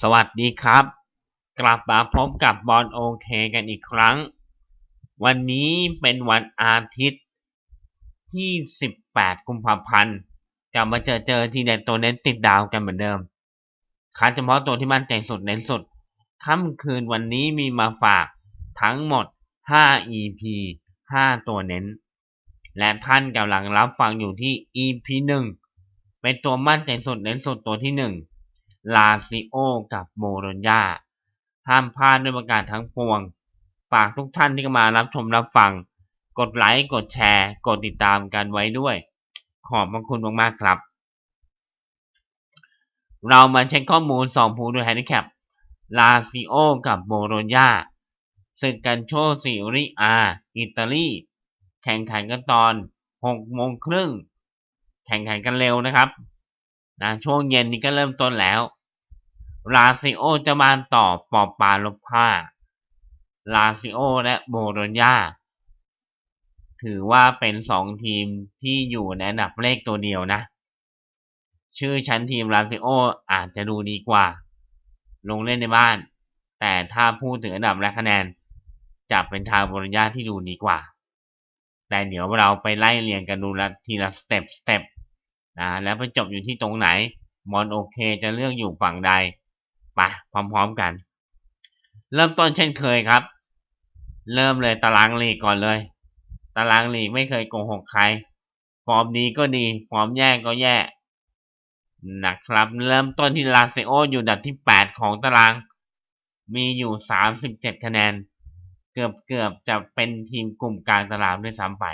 สวัสดีครับ กลับมาพบกับบอลโอเคกันอีกครั้ง วันนี้เป็นวันอาทิตย์ที่ 18 กุมภาพันธ์กลับมาเจอเจอทีเด็ดตัวเน้นติดดาวกันเหมือนเดิมคัดเฉพาะตัวที่มั่นใจสุดเน้นสุดค่ำคืนวันนี้มีมาฝากทั้งหมด 5 EP 5 ตัวเน้น และท่านกำลังรับฟังอยู่ที่ EP 1 เป็นตัวมั่นใจสุดเน้นสุดตัวที่ 1 ลาซิโอกับโมโรญญาห้ามพลาดด้วยประการทั้งปวง ฝากทุกท่านที่มารับชมรับฟัง กดไลค์ กดแชร์ กดติดตามกันไว้ด้วย ขอบพระคุณมากๆครับ เรามาเช็คข้อมูลสองผู้ด้วยแฮนดิแคปลาซิโอกับโมโรญญาศึกกันโชซีริอาอิตาลี แข่งขันกันตอน6โมงครึ่ง แข่งขันกันเร็วนะครับ นะช่วงเย็นนี้ก็เริ่มต้นแล้วลาซิโอจะมาต่อปอบปาลบผ้าลาซิโอและโบโรญาถือว่าเป็นสองทีมที่อยู่ในอันดับเลขตัวเดียวนะ ชื่อชั้นทีมลาซิโออาจจะดูดีกว่า ลงเล่นในบ้าน แต่ถ้าพูดถึงอันดับและคะแนน จะเป็นทางโบโรญญาที่ดูดีกว่า แต่เดี๋ยวเราไปไล่เรียงกันดูละทีละสเต็ปสเต็ป นะแล้วไปจบอยู่ที่ตรงไหนมอนโอเคจะเลือกอยู่ฝั่งใดไปพร้อมๆกัน เริ่มต้นเช่นเคยครับ เริ่มเลยตารางลีกก่อนเลย ตารางลีกไม่เคยโกหกใคร ฟอร์มดีก็ดี ฟอร์มแย่ก็แย่นะครับ เริ่มต้นที่ลาเซโออยู่ดับที่ 8 ของตาราง มีอยู่ 37 คะแนน เกือบเกือบจะเป็นทีมกลุ่มกลางตารางด้วยซ้ำไป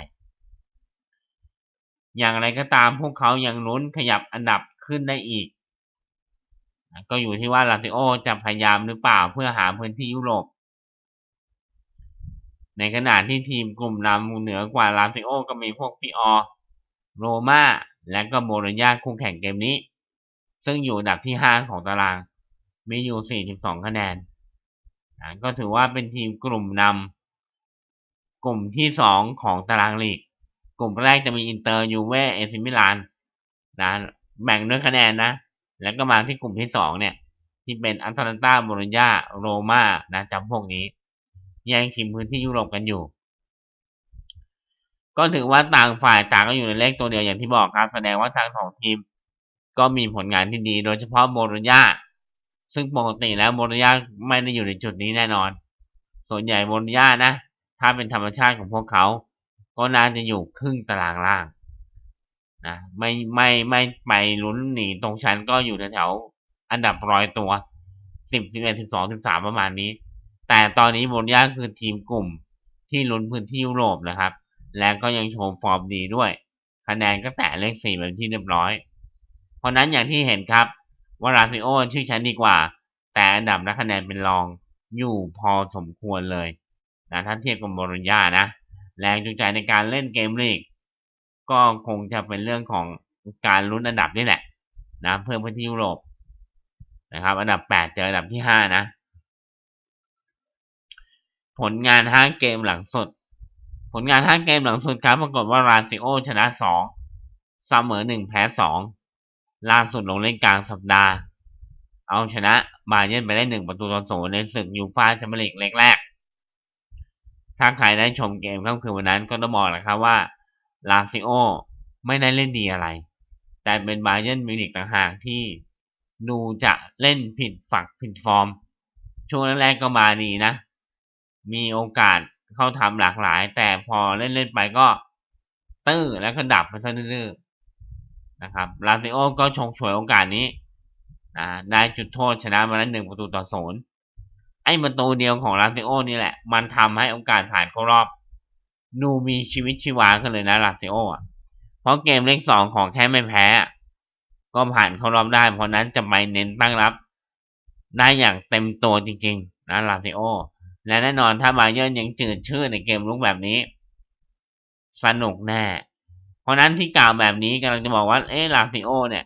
อย่างไรก็ตามพวกเขายังลุ้นขยับอันดับขึ้นได้อีก ก็อยู่ที่ว่าลาติโอจะพยายามหรือเปล่าเพื่อหาพื้นที่ยุโรป ในขณะที่ทีมกลุ่มนำเหนือกว่าลาติโอก็มีพวกพีออโรมาและก็โมรญาคู่แข่งเกมนี้ ซึ่งอยู่อันดับที่ 5 ของตาราง มีอยู่ 42 คะแนน ก็ถือว่าเป็นทีมกลุ่มนำกลุ่มที่ 2 ของตารางลีก กลุ่มแรกจะมีอินเตอร์ยูเว่เอซิมิลานนะแบ่งด้วยคะแนนนะ แล้วก็มาที่กลุ่มที่สองเนี่ย ที่เป็นอันตแลนตาโบโลญญาโรมานะจำพวกนี้แย่งชิงพื้นที่ยุโรปกันอยู่ ก็ถือว่าต่างฝ่ายต่างก็อยู่ในเลขตัวเดียวอย่างที่บอกครับแสดงว่าทางสองทีม ก็มีผลงานที่ดี โดยเฉพาะโบโลญญาซึ่งปกติแล้วโบโลญญาไม่ได้อยู่ในจุดนี้แน่นอน ส่วนใหญ่โบโลญญานะ ถ้าเป็นธรรมชาติของพวกเขา ก็น่าจะอยู่ครึ่งตารางล่างนะไม่ไม่ไม่ไปลุ้นหนีตรงชั้นก็อยู่แถวอันดับร้อยตัวสิบสิบเอ็ดสิบสองสิบสามประมาณนี้ แต่ตอนนี้บนยาคือทีมกลุ่มที่ลุ้นพื้นที่ยุโรปนะครับ และก็ยังโชว์ฟอร์มดีด้วย คะแนนก็แตะเลขสี่เป็นที่เรียบร้อย เพราะนั้นอย่างที่เห็นครับว่าราซิโอชื่อชั้นดีกว่า แต่อันดับนักคะแนนเป็นรองอยู่พอสมควรเลยนะถ้าเทียบกับโบรญญานะ แรงจูงใจในการเล่นเกมลีก ก็คงจะเป็นเรื่องของการลุ้นอันดับนี่แหละ นะเพิ่มพื้นที่ยุโรปนะครับ อันดับแปดเจออันดับที่ห้านะ ผลงานห้าเกมหลังสุด ผลงานห้าเกมหลังสุดครับปรากฏว่าราซิโอชนะสองเสมอหนึ่งแพ้สองล่าสุดลงเล่นกลางสัปดาห์ เอาชนะบาเยนไปได้หนึ่งประตูต่อศูนย์ในศึกยูฟ่าแชมเปี้ยนลีกเล็กแรก ถ้าใครได้ชมเกมค่ำคืนวันนั้นก็ต้องบอกนะครับว่าลาซิโอไม่ได้เล่นดีอะไร แต่เป็นบาเยนมิวนิกต่างหากที่ดูจะเล่นผิดฝักผิดฟอร์ม ช่วงแรกๆก็มาดีนะ มีโอกาสเข้าทำหลากหลาย แต่พอเล่นเล่นไปก็ตื้อแล้วก็ดับไปซะนื่อๆนะครับลาซิโอก็ชงฉวยโอกาสนี้ได้จุดโทษชนะมาแล้วหนึ่งประตูต่อศูนย์ อ้ประตูเดียวของลาซิโอนี่แหละ มันทำให้โอกาสผ่านเข้ารอบ ดูมีชีวิตชีวาขึ้นเลยนะลาซิโออะ เพราะเกมเลขสองของแค่ไม่แพ้ ก็ผ่านเข้ารอบได้ เพราะนั้นจะไปเน้นตั้งรับ ได้อย่างเต็มตัวจริงๆ นะลาซิโอ และแน่นอนถ้าบาเยอร์ยังจืดชื่อในเกมลุกแบบนี้ สนุกแน่ เพราะนั้นที่กล่าวแบบนี้กำลังจะบอกว่า เอ๊ลาซิโอเนี่ย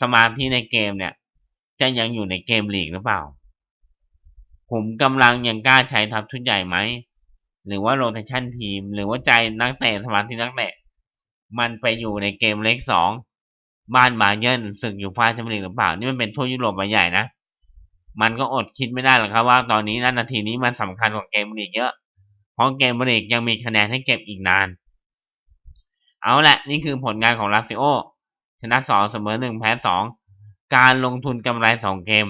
สมาธิในเกมเนี่ย จะยังอยู่ในเกมลีกหรือเปล่า ผมกำลังยังกล้าใช้ทัพชุดใหญ่ไหม หรือว่าโรเทชันทีม หรือว่าใจนักเตะสมาธินักเตะ มันไปอยู่ในเกมเล็กสองบ้านบาเยนศึกอยู่ฟ้าแชมเปี้ยนลีกหรือเปล่า นี่มันเป็นทั่วยุโรปใบใหญ่นะ มันก็อดคิดไม่ได้หรอกครับว่าตอนนี้นาทีนี้มันสำคัญกว่าเกมบุรีกเยอะ เพราะเกมบุรีกยังมีคะแนนให้เก็บอีกนาน เอาละนี่คือผลงานของลาซิโอชนะสองเสมอหนึ่งแพ้สองการลงทุนกำไรสองเกม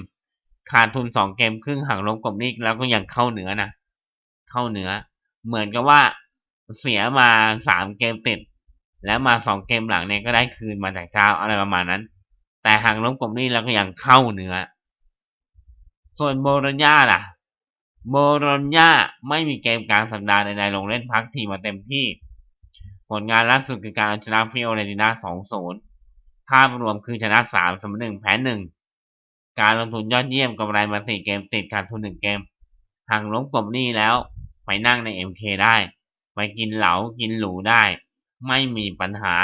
ขาดทุนสองเกมครึ่งหักลบกบนี้แล้วก็ยังเข้าเหนือนะ เข้าเหนือ เหมือนกับว่าเสียมาสามเกมติด แล้วมาสองเกมหลังเนี่ยก็ได้คืนมาจากเจ้าอะไรประมาณนั้น แต่หักลบกบนี้แล้วก็ยังเข้าเหนือ ส่วนโบโลญญาล่ะ โบโลญญาไม่มีเกมกลางสัปดาห์ใดๆลงเล่นพักทีมาเต็มที่ผลงานล่าสุดคือการเอาชนะฟิโอเรติน่า2-0ภาพรวมคือชนะ3เสมอ1แพ้1 การลงทุนยอดเยี่ยมกำไรมา4เกมติดขาดทุน1เกมห่างล้มกบหนี้แล้ว ไปนั่งใน MK ได้ ไปกินเหลากินหรูได้ ไม่มีปัญหา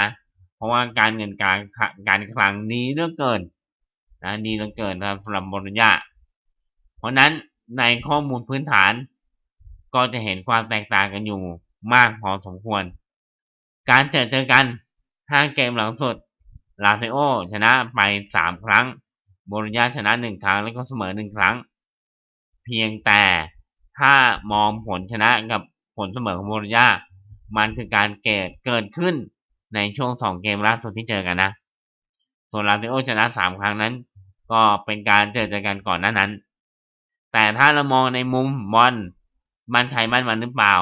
เพราะว่าการเงินการการคลังดีเหลือเกินนะดีเหลือเกินนะสำหรับบโลญาเพราะนั้นในข้อมูลพื้นฐาน ก็จะเห็นความแตกต่างกันอยู่มากพอสมควร การเจอเจอกัน5เกมหลังสุดลาเซโอชนะไป3ครั้ง โบโลญญาชนะ1ครั้งแล้วก็เสมอ1ครั้ง เพียงแต่ถ้ามองผลชนะกับผลเสมอของโบโลญญามันคือการเกิดเกิดขึ้นในช่วง2เกมล่าสุดที่เจอกันนะส่วนลาเซโอชนะ3ครั้งนั้น ก็เป็นการเจอเจอกันก่อนหน้านั้น แต่ถ้าเรามองในมุมบอลมันไทยมันมันหรือเปล่า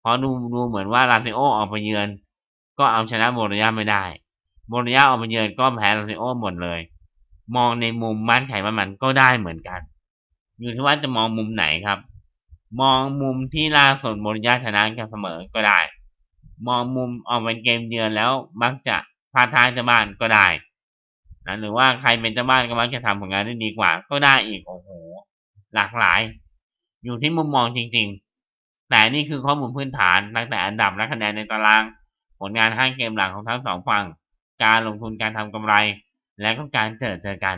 เพราะดูดูเหมือนว่าลาเซโอออกไปเยือน ก็เอาชนะโบโลญญาไม่ได้โบโลญญาออกไปเยือนก็แพ้ลาเซโอหมดเลย มองในมุมมันไทยมันมันก็ได้เหมือนกัน อยู่ที่ว่าจะมองมุมไหนครับ มองมุมที่ล่าสุดโบโลญาชนะกันเสมอก็ได้ มองมุมออกเป็นเกมเยือนแล้วมักจะพาดทางเจ้าบ้านก็ได้นะหรือว่าใครเป็นเจ้าบ้านก็มักจะทำผลงานได้ดีกว่า ก็ได้อีกโอ้โหหลากหลาย อยู่ที่มุมมองจริง ๆ แต่นี่คือข้อมูลพื้นฐานตั้งแต่อันดับและคะแนนในตาราง ผลงานห้าเกมหลังของทั้งสองฝั่ง การลงทุนการทำกำไร และก็การเจอเจอกัน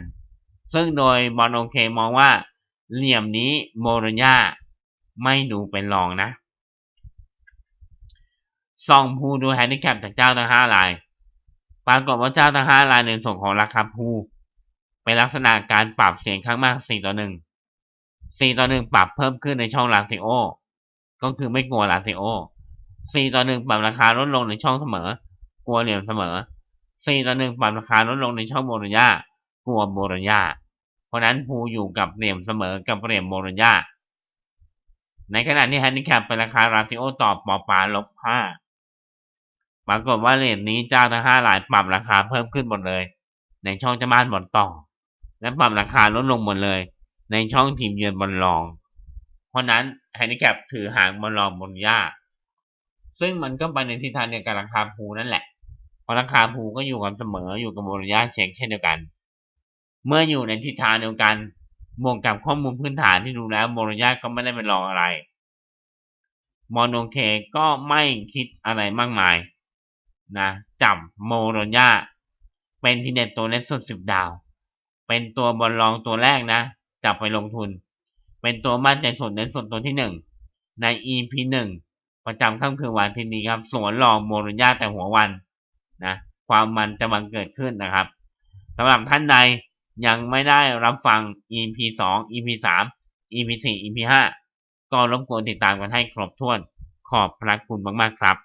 ซึ่งโดยบอลโอเคมองว่า เหลี่ยมนี้โมโรญาไม่ดูเป็นรองนะซองพูดูแฮนดิแคปจากเจ้าทั้งห้าราย ปรากฏว่าเจ้าทั้งห้ารายในส่วนของราคาพูเป็นลักษณะการปรับเสียงข้างมาก4ต่อ1 4ต่อ1ปรับเพิ่มขึ้นในช่องลาซิโอ ก็คือไม่กลัวลาซิโอ4ต่อ1ปรับราคาลดลงในช่องเสมอ กลัวเหลี่ยมเสมอ 4ต่อ1ปรับราคาลดลงในช่องโบโลญญากลัวโบโลญญาเพราะนั้นพูอยู่กับเหลี่ยมเสมอกับเหลี่ยมโบโลญญาในขณะที่แฮนดิแคปเป็นราคาลาซิโอตอบปอปาลบ5ปรากฏว่าเหรียญนี้เจ้าทั้งห้ารายปรับราคาเพิ่มขึ้นหมดเลย ในช่องเจ้าบ้านบอลต่อ และปรับราคาลดลงหมดเลย ในช่องทีมเยือนบอลรอง เพราะนั้นแฮนดิแคปถือหางบอลรองบนหญ้าซึ่งมันก็ไปในทิศทางเดียวกับราคาภูนั่นแหละ เพราะราคาภูก็อยู่กับเสมออยู่กับบนหญ้าเช็คเช่นเดียวกัน เมื่ออยู่ในทิศทางเดียวกันบวกกับข้อมูลพื้นฐานที่ดูแล้วโมโรญญาก็ไม่ได้เป็นรองอะไรมอนโอเคก็ไม่คิดอะไรมากมายนะจับโมโรญญาเป็นทีเด็ดตัวเล็กสุดสิบดาว เป็นตัวบอลรองตัวแรกนะ จับไปลงทุน เป็นตัวมั่นใจสุดเน้นสุดตัวที่หนึ่งใน EP หนึ่งประจำค่ำคืนวันที่นี้ครับ สวนรองโมโรญญาแต่หัววัน นะความมันจะบังเกิดขึ้นนะครับสำหรับท่านใดยังไม่ได้รับฟัง EP 2 EP 3 EP 4 EP 5ก็รบกวนติดตามกันให้ครบถ้วนขอบพระคุณมาก ๆ ครับ